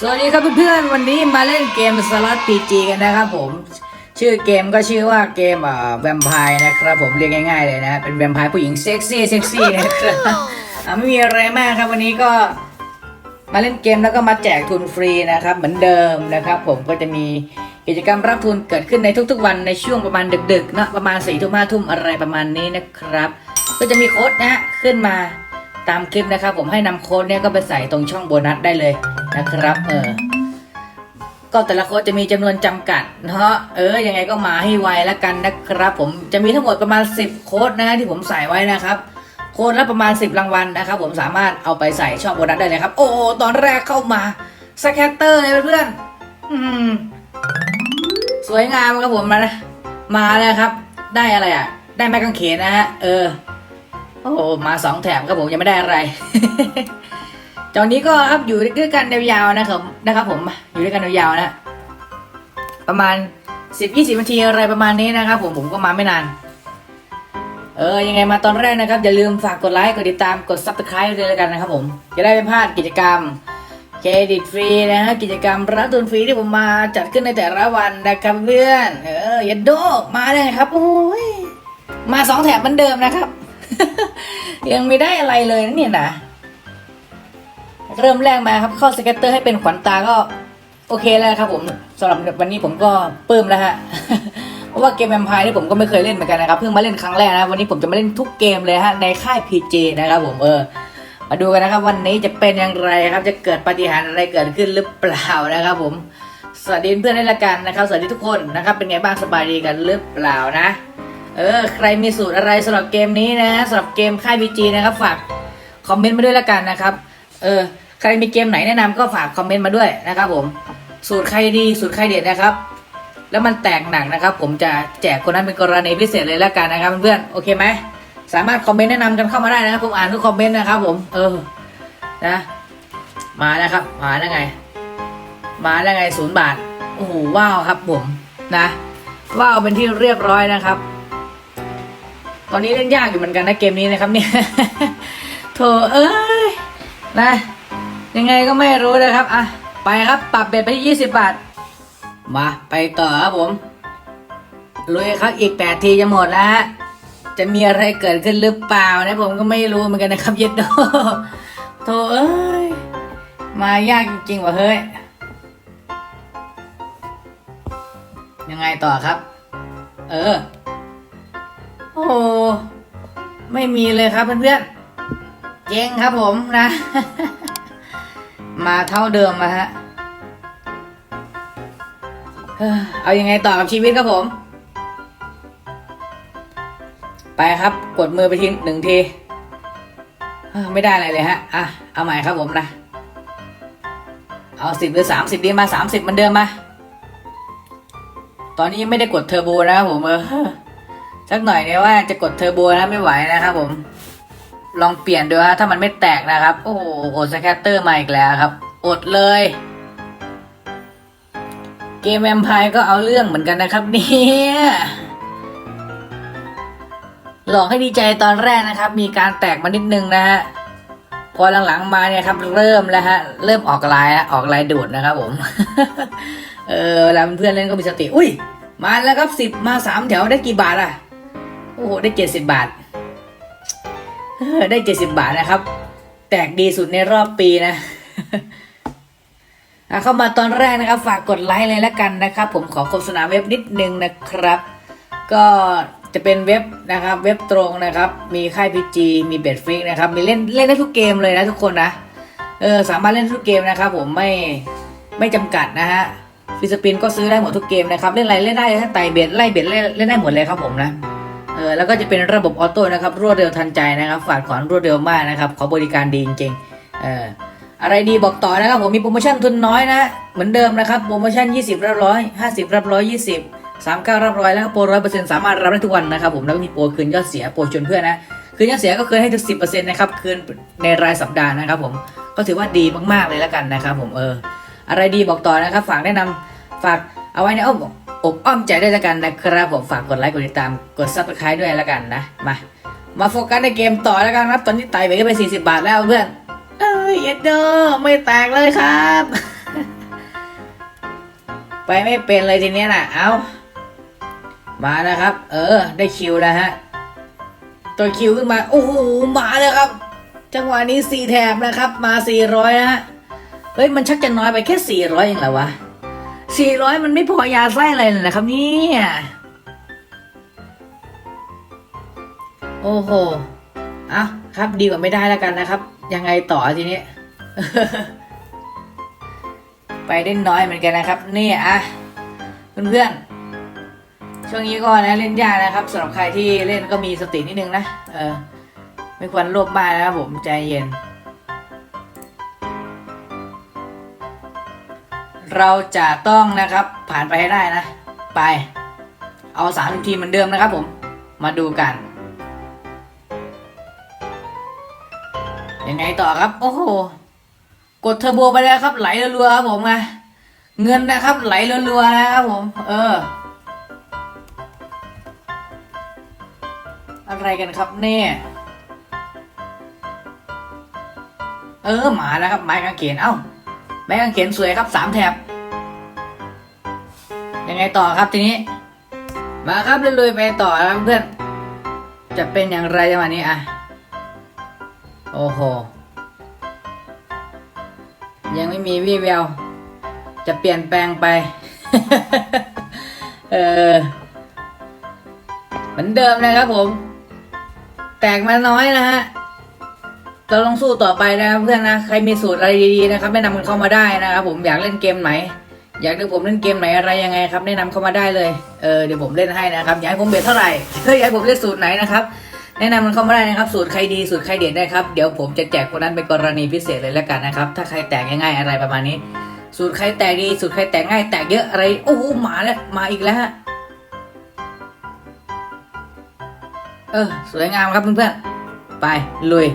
สวัสดีครับเพื่อนๆวันนี้มาเล่นเกมสล็อตพีจีกันนะครับผม ชื่อเกมก็ชื่อว่าเกมเอ่อแวมไพร์นะครับผมเรียกง่ายๆเลยนะ เป็นแวมไพร์ผู้หญิงเซ็กซี่เซ็กซี่นะครับอะไม่มีอะไรมากครับวันนี้ก็มาเล่นเกมแล้วก็มาแจกทุนฟรีนะครับเหมือนเดิมนะครับ ผมก็จะมีกิจกรรมรับทุนเกิดขึ้นในทุกๆวันในช่วงประมาณดึกๆเนอะประมาณสี่ทุ่มห้าทุ่มอะไรประมาณนี้นะครับ ก็จะมีโค้ดนะฮะขึ้นมาตามคลิปนะครับ ผมให้นำโค้ดเนี่ยก็ไปใส่ตรงช่องโบนัสได้เลย นะครับเออก็แต่ละโค้ดจะมีจำนวนจำกัดเนาะเออยังไงก็มาให้ไวแล้วกันนะครับ ผมจะมีทั้งหมดประมาณ 10 โค้ดนะที่ผมใส่ไว้นะครับ โค้ดละประมาณ 10 รางวัลนะครับ ผมสามารถเอาไปใส่ช่องโบนัสได้เลยครับ โอ้ตอนแรกเข้ามาสแคตเตอร์เลยเพื่อนอืมสวยงามครับผมมามาแล้วครับ ได้อะไรอะ ได้ไม้กางเขนนะฮะเออโอ้มาสองแถมครับผมยังไม่ได้อะไร ตอนนี้ก็ครับอยู่ด้วยกันยาวๆนะครับนะครับผมอยู่ด้วยกันยาวๆนะประมาณสิบยี่สิบนาทีอะไรประมาณนี้นะครับ ผมผมก็มาไม่นาน เออยังไงมาตอนแรกนะครับ อย่าลืมฝากกดไลค์กดติดตามกด subscribe ด้วยแล้วกันนะครับ ผมจะได้ไม่พลาดกิจกรรมเครดิตฟรีนะฮะกิจกรรมรับทุนฟรีที่ผมมาจัดขึ้นในแต่ละวันนะครับเพื่อนเอออย่าโดกมาเลยครับโอ้ยมาสองแถมเหมือนเดิมนะครับ ยังไม่ได้อะไรเลยนะเนี่ยนะ เริ่มแรกมาครับเข้าสเก็ตเตอร์ให้เป็นขวัญตาก็โอเคแล้วครับผมสำหรับวันนี้ผมก็ปลื้มแล้วฮะเพราะว่าเกมแวมไพร์นี่ผมก็ไม่เคยเล่นเหมือนกันนะครับเพิ่งมาเล่นครั้งแรกนะวันนี้ผมจะมาเล่นทุกเกมเลยฮะในค่าย PJ นะครับผมเออมาดูกันนะครับ วันนี้จะเป็นอย่างไรครับ จะเกิดปาฏิหาริย์อะไรเกิดขึ้นหรือเปล่านะครับผมสวัสดีเพื่อนๆด้วยละกันนะครับ สวัสดีทุกคนนะครับ เป็นไงบ้างสบายดีกันหรือเปล่านะ เออ ใครมีสูตรอะไรสำหรับเกมนี้นะสำหรับเกมค่าย PG นะครับ ฝากคอมเมนต์มาด้วยละกันนะครับ เออ ครมีเกมไหนแนะนำก็ฝากคอมเมนต์มาด้วยนะครับผม สูตรใครดีสูตรใครเด็ดนะครับ แล้วมันแตกหนักนะครับ ผมจะแจกคนนั้นเป็นกรณีพิเศษเลยและกันนะครับเพื่อนๆโอเคไหมสามารถคอมเมนต์แนะนำกันเข้ามาได้นะครับผมอ่านทุกคอมเมนต์นะครับผมเออนะมาแล้วครับ มาแล้วไง มาแล้วไงศูนย์บาทโอ้โหว้าวครับผมนะว้าวเป็นที่เรียบร้อยนะครับ ตอนนี้เล่นยากอยู่เหมือนกันนะเกมนี้นะครับเนี่ยโถเอ้ยนะ ยังไงก็ไม่รู้นะครับอะไปครับปรับเบ็ดไปที่ยี่สิบบาท มาไปต่อครับผมลุยครับอีกแปดทีจะหมดแล้วฮะจะมีอะไรเกิดขึ้นหรือเปล่านะผมก็ไม่รู้เหมือนกันนะครับเย็ดโดโธเอ้ย มายากจริงๆว่ะเฮ้ย ยังไงต่อครับ เออ โอ้ไม่มีเลยครับเพื่อนๆเจ๊งครับผมนะ มาเท่าเดิมมาฮะเอ้อเอายังไงต่อกับชีวิตครับผม ไปครับ กดมือไปทีหนึ่งทีไม่ได้อะไรเลยฮะ อะ เอาใหม่ครับผมนะ เอาสิบหรือสามสิบดีมาสามสิบมือนเดิมมา ตอนนี้ยังไม่ได้กดเทอร์โบนะครับผมเออสักหน่อยเนี่ยว่าจะกดเทอร์โบนะไม่ไหวนะครับผม ลองเปลี่ยนดูฮะถ้ามันไม่แตกนะครับ โอ้โหโอสแคตเตอร์มาอีกแล้วครับ อดเลย เกมแวมไพร์ก็เอาเรื่องเหมือนกันนะครับเนี่ยหลอกให้ดีใจตอนแรกนะครับ มีการแตกมานิดนึงนะฮะพอหลังๆมาเนี่ยครับ เริ่มแล้วฮะเริ่มออกลายออกลายดูดนะครับ ผม เออเวลาเพื่อนเล่นก็มีสติ อุ้ย มาแล้วครับสิบมาสามแถวได้กี่บาทอะโอ้โหได้เจ็ดสิบบาท ได้เจ็ดสิบบาทนะครับ แตกดีสุดในรอบปีนะเข้ามาตอนแรกนะครับ ฝากกดไลค์เลยละกันนะครับ ผมขอโฆษณาเว็บนิดนึงนะครับ ก็จะเป็นเว็บนะครับ เว็บตรงนะครับ มีค่ายพีจีมีเบ็ดฟิกนะครับ มีเล่นเล่นได้ทุกเกมเลยนะทุกคนนะเออสามารถเล่นทุกเกมนะครับ ผมไม่ไม่จำกัดนะฮะฟิสปินก็ซื้อได้หมดทุกเกมนะครับ เล่นอะไรเล่นได้ถ้าไต่เบ็ดไล่เบ็ดเล่นได้หมดเลยครับผมนะ ออแล้วก็จะเป็นระบบออโต้นะครับรวดเร็วทันใจนะครับ ฝาดขอนรวดเร็วมากนะครับขอบริการดีจริงๆเอออะไรดีบอกต่อนะครับผมมีโปรโมชั่นทุนน้อยนะ เหมือนเดิมนะครับโปรโมชั่น 20 รับร้อย50 รับร้อย20 39 รับร้อยแล้วก็โปรร้อยเปอร์เซ็นต์สามารถรับได้ทุกวันนะครับผมแล้วก็มีโปรคืนยอดเสียโปรชวนเพื่อนนะคืนยอดเสียก็คืนให้ถึง10%นะครับคืนในรายสัปดาห์นะครับผมก็ถือว่าดีมากๆเลยแล้วกันนะครับผมเอออะไรดีบอกต่อนะครับฝากแนะนำฝาก เอาไว้ในอ้อมอกอ้อมใจด้วยแล้วกันนะครับผมฝากกดไลค์กดติดตามกดซับสไครต์ด้วยแล้วกันนะมามาโฟกัสในเกมต่อแล้วกันครับ ตอนนี้ไต่ไปก็ไป 40 บาทแล้วเพื่อนเอ้ยเอ็ดเดอร์ไม่แตกเลยครับ ไปไม่เป็นเลยทีนี้น่ะเอามานะครับ เออ ได้คิวแล้วฮะ ตัวคิวขึ้นมา โอ้โหมาเลยครับ จังหวะนี้สี่แถบนะครับ มาสี่ร้อยนะฮะเฮ้ย มันชักจะน้อยไปแค่สี่ร้อยเองเหรอวะ สี่ร้อยมันไม่พอยาไส้อะไรเลยนะครับเนี่ยโอ้โหเอาครับดีกว่าไม่ได้แล้วกันนะครับ ยังไงต่อทีนี้ ไปได้น้อยเหมือนกันนะครับ นี่อะเพื่อนๆช่วงนี้ก็นะเล่นยากนะครับสำหรับใครที่เล่นก็มีสตินิดนึงนะเออไม่ควรโลภมากนะครับผมใจเย็น เราจะต้องนะครับผ่านไปให้ได้นะ ไป เอาสามทีมเหมือนเดิมนะครับผม มาดูกัน ยังไงต่อครับ โอ้โห กดเทอร์โบไปแล้วครับ ไหลรัวๆครับผมไงเงินนะครับ ไหลรัวๆนะครับผม เออ อะไรกันครับเนี่ยเออหมาแล้วครับไม้กางเขนเอ้าไม้กางเขนสวยครับสามแถบ ยังไงต่อครับทีนี้ มาครับเรื่อยๆไปต่อครับเพื่อน จะเป็นอย่างไรจังหวะนี้อะ โอ้โห ยังไม่มีวี่แวว จะเปลี่ยนแปลงไป เออ เหมือนเดิมนะครับผม แตกมาน้อยนะฮะเราต้องสู้ต่อไปนะครับเพื่อนนะ ใครมีสูตรอะไรดีๆนะครับแนะนำกันเข้ามาได้นะครับผมอยากเล่นเกมไหน อยากดูผมเล่นเกมไหนอะไรยังไงครับแนะนำเข้ามาได้เลย เออเดี๋ยวผมเล่นให้นะครับ อยากให้ผมเบ็ดเท่าไหร่เฮ้ยอยากให้ผมเล่นสูตรไหนนะครับ แนะนำมันเข้ามาได้นะครับ สูตรใครดีสูตรใครเด็ดนะครับ เดี๋ยวผมจะแจกคนนั้นเป็นกรณีพิเศษเลยแล้วกันนะครับ ถ้าใครแตกง่ายๆอะไรประมาณนี้ สูตรใครแตกดี สูตรใครแตกง่าย แตกเยอะอะไร โอ้โหมาแล้ว มาอีกแล้วฮะเออ สวยงามครับเพื่อนๆ ไปลุย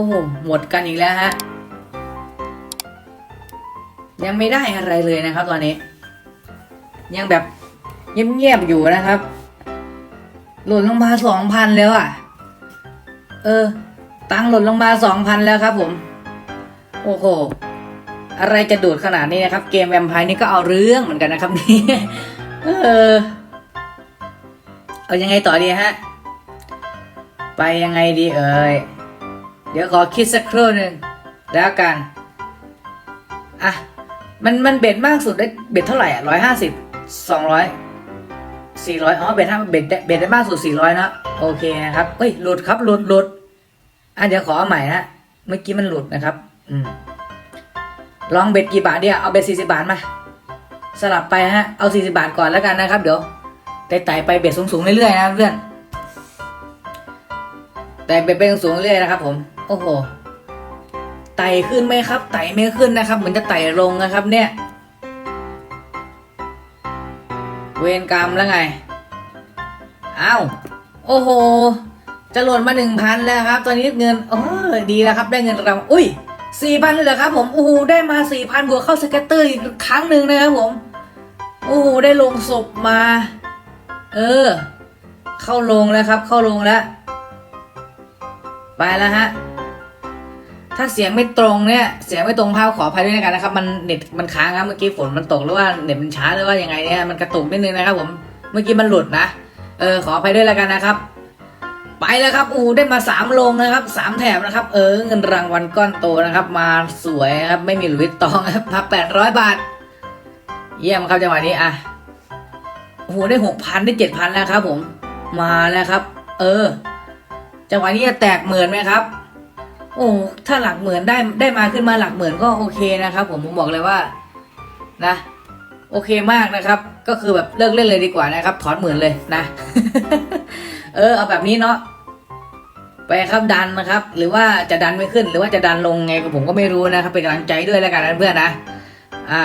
อ้โห หมดกันอีกแล้วฮะ ยังไม่ได้อะไรเลยนะครับตอนนี้ ยังแบบเงียบๆอยู่นะครับ หล่นลงมาสองพันแล้วอะ เออ ตังค์หล่นลงมาสองพันแล้วครับผม โอ้โห อะไรจะดูดขนาดนี้นะครับ เกมแวมไพร์นี่ก็เอาเรื่องเหมือนกันนะครับนี่ เออ เอายังไงต่อดีฮะ ไปยังไงดีเอ่ย เดี๋ยวขอคิดสักครู่หนึ่งแล้วกัน อะ มันมันเบ็ดมากสุดได้เบ็ดเท่าไหร่อะร้อยห้าสิบสองร้อยสี่ร้อยอ๋อเบ็ดห้าเบ็ดได้เบ็ดได้มากสุดสี่ร้อยนะโอเคนะครับเฮ้ยหลุดครับหลุดหลุดอะเดี๋ยวขอเอาใหม่นะเมื่อกี้มันหลุดนะครับ อืมลองเบ็ดกี่บาทเดียวเอาเบ็ดสี่สิบาทมาสลับไปฮะเอาสี่สิบาทก่อนแล้วกันนะครับ เดี๋ยวไต่ไปเบ็ดสูงๆเรื่อยๆนะเพื่อนแต่เบ็ดไปสูงๆเรื่อยนะครับผม โอ้โห ไต่ขึ้นไหมครับ ไต่ไม่ขึ้นนะครับ เหมือนจะไต่ลงนะครับ เนี่ย เวรกรรมแล้วไง อ้าว โอ้โห จะหล่นมาหนึ่งพันแล้วครับ ตอนนี้เงินโอ้ดีแล้วครับ ได้เงินรางวัลอุ้ยสี่พันเลยเหรอครับ ผม โอ้โห ได้มาสี่พันบวกเข้าสเก็ตเตอร์อีกครั้งหนึ่งนะครับผม โอ้โห ได้ลงศพมา เออ เข้าลงแล้วครับ เข้าลงแล้ว ไปแล้วฮะ ถ้าเสียงไม่ตรงเนี่ย เสียงไม่ตรงภาพขออภัยด้วยนะกันนะครับ มันเน็ตมันค้างครับเมื่อกี้ฝนมันตกหรือว่าเน็ตมันช้าหรือว่ายังไงเนี่ยมันกระตุกนิดนึงนะครับ ผมเมื่อกี้มันหลุดนะเออขออภัยด้วยแล้วกันนะครับ ไปแล้วครับอูได้มาสามลงนะครับสามแถบนะครับ เออเงินรางวัลก้อนโตนะครับ มาสวยครับไม่มีหลุยตองครับพับแปดร้อยบาท เยี่ยมครับจังหวะนี้อะโอ้โหได้หกพันได้เจ็ดพันแล้วครับ ผม มาแล้วครับ เออจังหวะนี้จะแตกหมื่นไหมครับ โอ้ถ้าหลักหมื่นได้ได้มาขึ้นมาหลักหมื่นก็โอเคนะครับ ผมผมบอกเลยว่านะ โอเคมากนะครับ ก็คือแบบเลิกเล่นเลยดีกว่านะครับ ถอนหมื่นเลยนะ เออ เอาแบบนี้เนาะไปครับดันนะครับ หรือว่าจะดันไม่ขึ้น หรือว่าจะดันลงไงก็ผมก็ไม่รู้นะครับเป็นกำลังใจด้วยแล้วกันนะเพื่อนนะอ่า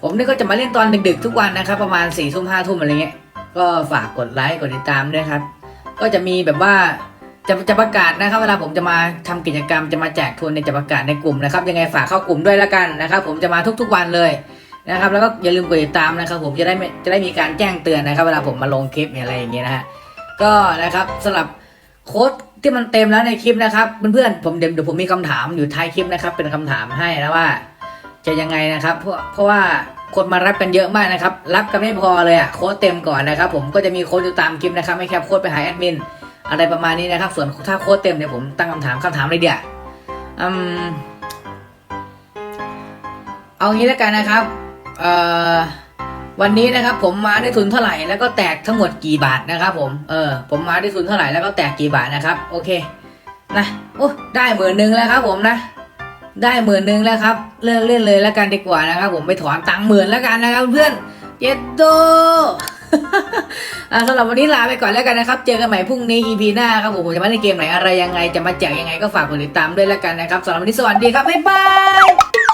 ผมนี่ก็จะมาเล่นตอนดึกๆทุกวันนะครับ ประมาณสี่ทุ่มห้าทุ่มอะไรเงี้ยก็ฝากกดไลค์กดติดตามด้วยครับ ก็จะมีแบบว่า จะจะประกาศนะครับเวลาผมจะมาทำกิจกรรมจะมาแจกทุนในจะประกาศในกลุ่มนะครับยังไงฝากเข้ากลุ่มด้วยแล้วกันนะครับ ผมจะมาทุกๆวันเลยนะครับ แล้วก็อย่าลืมกดติดตามนะครับ ผมจะได้จะได้มีการแจ้งเตือนนะครับ เวลาผมมาลงคลิปอะไรอย่างเงี้ยนะฮะก็นะครับสำหรับโค้ดที่มันเต็มแล้วในคลิปนะครับเพื่อนๆผมเดี๋ยวเดี๋ยวผมมีคำถามอยู่ท้ายคลิปนะครับ เป็นคำถามให้นะว่า จะยังไงนะครับเพราะเพราะว่าคนมารับกันเยอะมากนะครับ รับกันไม่พอเลยอะโค้ดเต็มก่อนนะครับ ผมก็จะมีโค้ดอยู่ตามคลิปนะครับให้แคปโค้ดไปหาแอดมิน อะไรประมาณนี้นะครับ ส่วนถ้าโค้ดเต็มเนี่ยผมตั้งคำถามคำถามเลยเดียวอืมเอางี้แล้วกันนะครับเอ่อวันนี้นะครับ ผมมาได้ทุนเท่าไหร่แล้วก็แตกทั้งหมดกี่บาทนะครับ ผมเออผมมาได้ทุนเท่าไหร่แล้วก็แตกกี่บาทนะครับ โอเคนะโอ้ได้หมื่นหนึ่งแล้วครับ ผมนะ ได้หมื่นหนึ่งแล้วครับ เลิกเล่นเลยแล้วกันดีกว่านะครับ ผมไปถอนตังค์หมื่นแล้วกันนะครับเพื่อน เจ็ดโดอะสำหรับวันนี้ลาไปก่อนแล้วกันนะครับ เจอกันใหม่พรุ่งนี้ EP หน้าครับผมผมจะมาเล่นเกมไหนอะไรยังไง จะมาแจกยังไงก็ฝากกดติดตามด้วยแล้วกันนะครับสำหรับวันนี้สวัสดีครับบ๊ายบาย